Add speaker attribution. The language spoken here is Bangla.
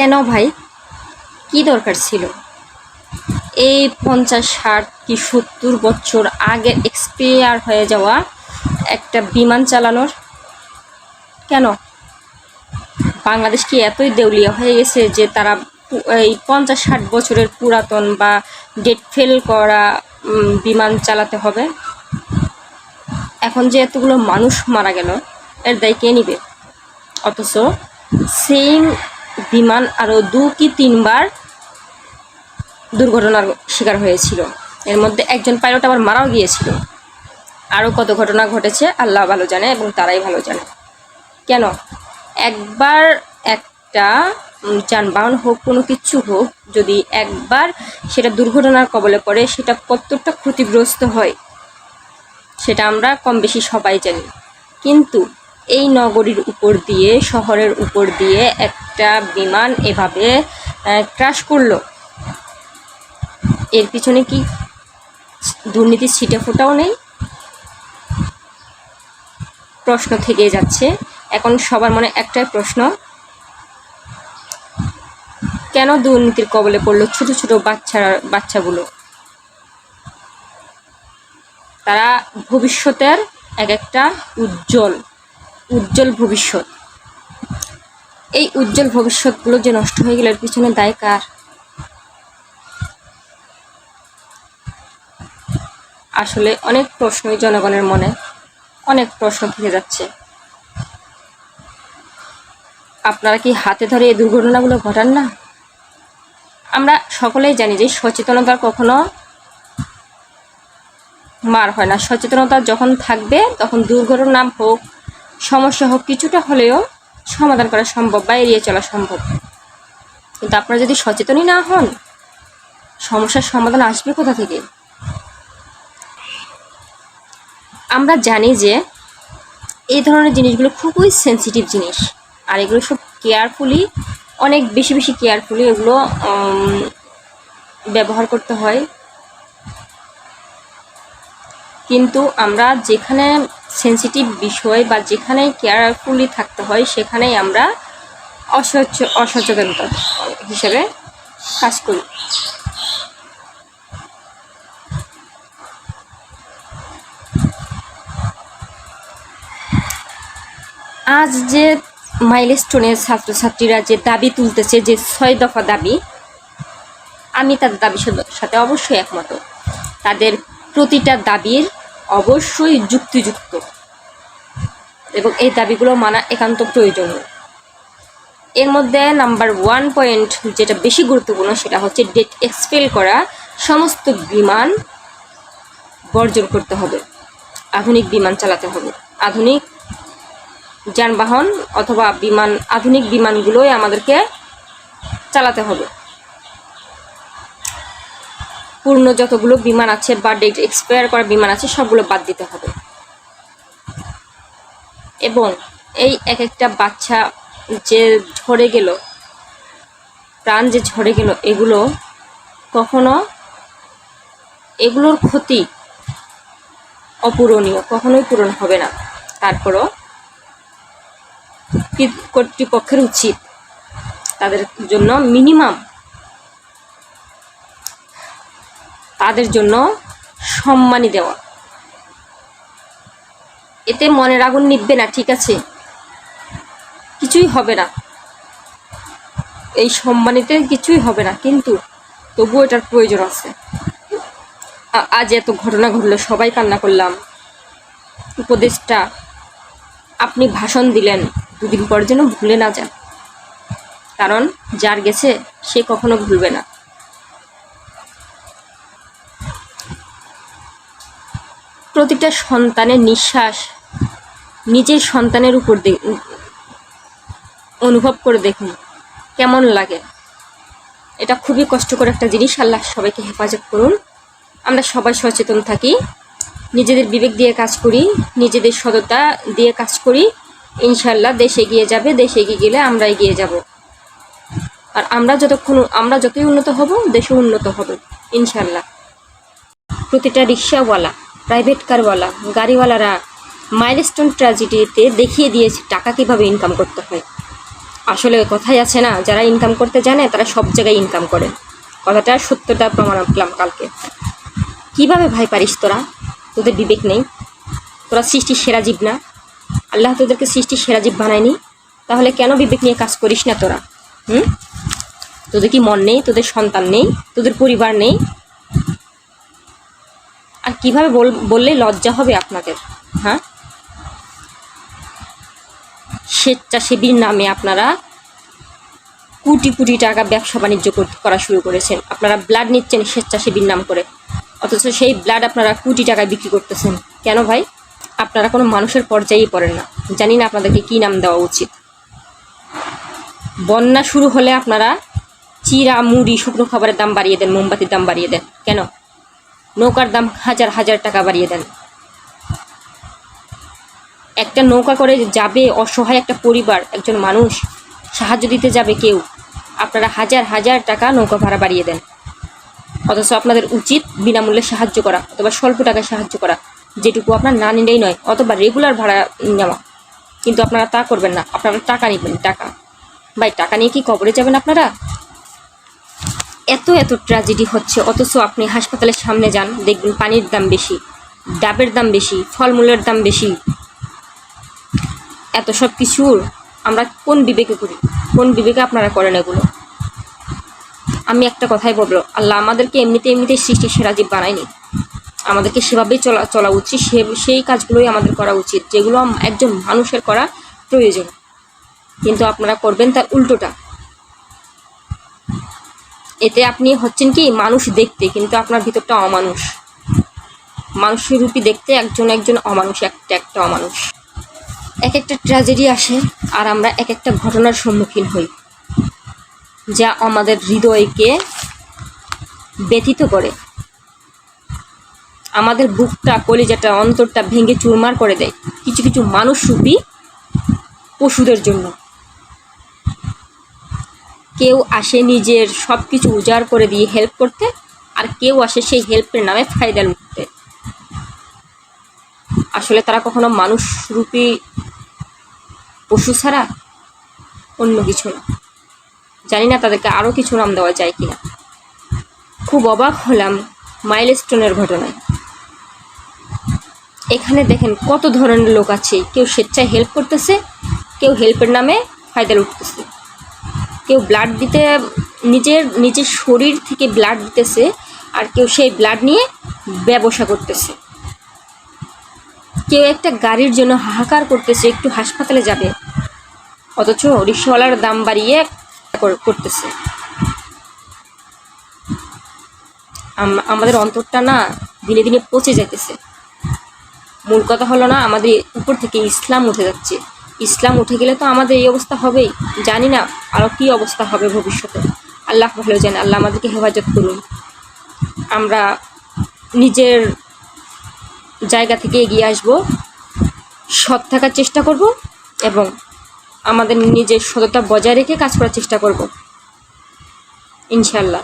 Speaker 1: কেন ভাই? কি দরকার ছিল? এই পঞ্চাশ, ষাট কি সত্তর বছর আগের এক্সপায়ার হয়ে যাওয়া একটা বিমান চালানোর কেন? বাংলাদেশ কি এতই দেউলিয়া হয়ে গেছে যে তারা এই পঞ্চাশ, ষাট বছরের পুরাতন বা ডেট ফেল করা বিমান চালাতে হবে? এখন যে এতগুলো মানুষ মারা গেল, এর দায় কে নিবে? অথচ সেম বিমান আরও দু কি তিনবার দুর্ঘটনার শিকার হয়েছিল। এর মধ্যে একজন পাইলট আবার মারাও গিয়েছিল। আরও কত ঘটনা ঘটেছে আল্লাহ ভালো জানে এবং তারাই ভালো জানে। কেন? একবার একটা যানবাহন হোক, কোনো কিছু হোক, যদি একবার সেটা দুর্ঘটনার কবলে পড়ে, সেটা কতটা ক্ষতিগ্রস্ত হয়, সেটা আমরা কম বেশি সবাই জানি। কিন্তু এই নগরীর উপর দিয়ে, শহরের উপর দিয়ে একটা বিমান এভাবে ক্রাশ করল। এর পিছনে কি দুর্নীতির ছিটে ফোটাও নেই? প্রশ্ন থেকে যাচ্ছে। এখন সবার মনে একটাই প্রশ্ন। কেন দুর্নীতির কবলে পড়ল ছোট ছোট বাচ্চা বাচ্চাগুলো? তারা ভবিষ্যতের এক একটা উজ্জ্বল উজ্জ্বল ভবিষ্যৎ। এই উজ্জ্বল ভবিষ্যৎগুলো যে নষ্ট হয়ে গেল, এর পিছনে দায় কার? আসলে অনেক প্রশ্নই জনগণের মনে, অনেক প্রশ্ন থেকে যাচ্ছে। আপনারা কি হাতে ধরে এই দুর্ঘটনাগুলো ঘটান না? আমরা সকলেই জানি যে সচেতনতার কখনো মার হয় না। সচেতনতা যখন থাকবে, তখন দুর্ঘটনা হোক সমস্যা হোক, কিছুটা হলেও সমাধান করা সম্ভব বা এড়িয়ে চলা সম্ভব। কিন্তু আপনারা যদি সচেতনই না হন, সমস্যার সমাধান আসবে কোথা থেকে? আমরা জানি যে এই ধরনের জিনিসগুলো খুবই সেন্সিটিভ জিনিস, আর এগুলো সব কেয়ারফুলি অনেক বেশি বেশি কেয়ারফুলি এগুলো ব্যবহার করতে হয়। কিন্তু আমরা যেখানে সেন্সিটিভ বিষয় বা যেখানে কেয়ারফুলি থাকতে হয়, সেখানেই আমরা অসচ অসচেতনতা হিসেবে কাজ করি। আজ যে মাইলস্টোনের ছাত্রছাত্রীরা যে দাবি তুলতেছে, যে ছয় দফা দাবি, আমি তাদের দাবির সাথে- সাথে অবশ্যই একমত। তাদের প্রতিটা দাবির অবশ্যই যুক্তিযুক্ত। এবং এই দাবিগুলো মানা একান্ত প্রয়োজনীয়। এর মধ্যে নাম্বার ওয়ান পয়েন্ট যেটা বেশি গুরুত্বপূর্ণ সেটা হচ্ছে ডেট এক্সপেল করা সমস্ত বিমান বর্জন করতে হবে। আধুনিক বিমান চালাতে হবে। আধুনিক যানবাহন অথবা বিমান, আধুনিক বিমানগুলোই আমাদেরকে চালাতে হবে। পূর্ণ যতগুলো বিমান আছে বা ডেট এক্সপায়ার করা বিমান আছে, সবগুলো বাদ দিতে হবে। এবং এই এক একটা বাচ্চা যে ঝরে গেল, প্রাণ যে ঝরে গেল, এগুলো কখনো এগুলোর ক্ষতি অপূরণীয়, কখনোই পূরণ হবে না। তারপরও কর্তৃপক্ষের উচিত তাদের জন্য মিনিমাম তাদের জন্য সম্মানী দেওয়া। এতে মনের আগুন নিববে না, ঠিক আছে? কিছুই হবে না। এই সম্মানিতে কিছুই হবে না, কিন্তু তবুও এটার প্রয়োজন আছে। আজ এত ঘটনা ঘটলো, সবাই কান্না করলাম। উপদেশটা আপনি ভাষণ দিলেন, দুদিন পর যেন ভুলে না যান। কারণ যার গেছে, সে কখনো ভুলবে না। প্রতিটা সন্তানের নিঃশ্বাস নিজের সন্তানের উপর অনুভব করে দেখুন, কেমন লাগে। এটা খুবই কষ্টকর একটা জিনিস, আল্লাহ সবাইকে হেফাজত করুন। আমরা সবাই সচেতন থাকি, নিজেদের বিবেক দিয়ে কাজ করি, নিজেদের সততা দিয়ে কাজ করি। ইনশাল্লাহ দেশ এগিয়ে যাবে, দেশ এগিয়ে গেলে আমরা এগিয়ে যাব। আর আমরা যতক্ষণ, আমরা যতই উন্নত হব, দেশও উন্নত হবে ইনশাল্লাহ প্রতিটা রিক্সাওয়ালা প্রাইভেট কারওয়ালা, গাড়িওয়ালারা মাইলস্টোন ট্র্যাজেডিতে দেখিয়ে দিয়েছে টাকা কীভাবে ইনকাম করতে হয়। আসলে কথাই আছে না, যারা ইনকাম করতে জানে তারা সব জায়গায় ইনকাম করে। কথাটা সত্যটা প্রমাণ পেলাম কালকে। কীভাবে ভাই পারিস তোরা? তোদের বিবেক নেই। তোরা সৃষ্টির সেরা জীব না। আল্লাহ তোদেরকে সৃষ্টির সেরা জীব বানায়নি। তাহলে কেন বিবেক নিয়ে কাজ করিস না তোরা? হুম? তোদের কি মন নেই? তোদের সন্তান নেই? তোদের পরিবার নেই? আর কীভাবে বল- বললে লজ্জা হবে আপনাদের? হ্যাঁ? স্বেচ্ছাসেবীর নামে আপনারা কোটি কোটি টাকা ব্যবসা বাণিজ্য করা শুরু করেছেন। আপনারা ব্লাড নিচ্ছেন স্বেচ্ছাসেবীর নাম করে। অথচ সেই ব্লাড আপনারা কোটি টাকায় বিক্রি করতেছেন। কেন ভাই? আপনারা কোনো মানুষের পর্যায়েই পড়েন না। জানি না আপনাদেরকে কী নাম দেওয়া উচিত। বন্যা শুরু হলে আপনারা চিরা, মুড়ি, শুকনো খাবারের দাম বাড়িয়ে দেন, মোমবাতির দাম বাড়িয়ে দেন। কেন? নৌকার দাম হাজার হাজার টাকা বাড়িয়ে দেন। একটা নৌকা করে যাবে অসহায় একটা পরিবার, একজন মানুষ, সাহায্য দিতে যাবে কেউ, আপনারা হাজার হাজার টাকা নৌকা ভাড়া বাড়িয়ে দেন। অথচ আপনাদের উচিত বিনামূল্যে সাহায্য করা, অথবা স্বল্প টাকায় সাহায্য করা, যেটুকু আপনার না নিলেই নয়, অথবা রেগুলার ভাড়া নেওয়া। কিন্তু আপনারা তা করবেন না, আপনারা টাকা নেবেন, টাকা। ভাই, টাকা নিয়ে কি কবরে যাবেন আপনারা? এত এত ট্র্যাজেডি হচ্ছে, অথচ আপনি হাসপাতালের সামনে যান, দেখবেন পানির দাম বেশি, ডাবের দাম বেশি, ফলমূলের দাম বেশি। এত সব কিছুর আমরা কোন বিবেকে করি? কোন বিবেকে আপনারা করেন এগুলো? আমি একটা কথাই বলব, আল্লাহ আমাদেরকে এমনিতে এমনিতে সৃষ্টি সেরা জীব বানায়নি। আমাদেরকে সেভাবেই চলা চলা উচিত, সে, সেই কাজগুলোই আমাদের করা উচিত, যেগুলো একজন মানুষের করা প্রয়োজন। কিন্তু আপনারা করবেন তার উল্টোটা। এতে আপনি হচ্ছেন কি মানুষ দেখতে, কিন্তু আপনার ভিতরটা অমানুষ। মানুষের রূপী দেখতে একজন একজন অমানুষ, একটা একটা অমানুষ। এক একটা ট্র্যাজেডি আসে আর আমরা এক একটা ঘটনার সম্মুখীন হই, যা আমাদের হৃদয়কে ব্যথিত করে। আমাদের বুকটা, কলিজাটা, অন্তরটা ভেঙে চুরমার করে দেয়। কিছু কিছু মানুষ রূপী পশুদের জন্য। কেউ আসে নিজের সব কিছু উজাড় করে দিয়ে হেল্প করতে, আর কেউ আসে সেই হেল্পের নামে ফায়দা লুটতে। আসলে তারা কখনো মানুষ রূপী পশু ছাড়া অন্য কিছু না। জানি না তাদেরকে আরও কিছু নাম দেওয়া যায় কিনা। খুব অবাক হলাম মাইলস্টোনের ঘটনায়। এখানে দেখেন কত ধরনের লোক আছে, কেউ স্বেচ্ছায় হেল্প করতেছে, কেউ হেল্পের নামে ফায়দা লুটতেছে। কেউ ব্লাড দিতে, নিজের নিজের শরীর থেকে ব্লাড দিতেছে আর কেউ সেই ব্লাড নিয়ে ব্যবসা করতেছে। কেউ একটা গাড়ির জন্য হাহাকার করতেছে, একটু হাসপাতালে যাবে। অথচ রিক্সাওয়ালার দাম বাড়িয়ে করতেছে। আম- আমাদের অন্তরটা না দিনে দিনে পচে যাইতেছে। মূল কথা হলো না, আমাদের উপর থেকে ইসলাম উঠে যাচ্ছে। ইসলাম উঠে গেলে তো আমাদের এই অবস্থা হবেই। জানি না আরও কী অবস্থা হবে ভবিষ্যতে। আল্লাহ ভালো জানে, আল্লাহ আমাদেরকে হেফাজত করুন। আমরা নিজের জায়গা থেকে এগিয়ে আসব, সৎ থাকার চেষ্টা করব এবং আমাদের নিজের সততা বজায় রেখে কাজ করার চেষ্টা করব। ইনশাল্লাহ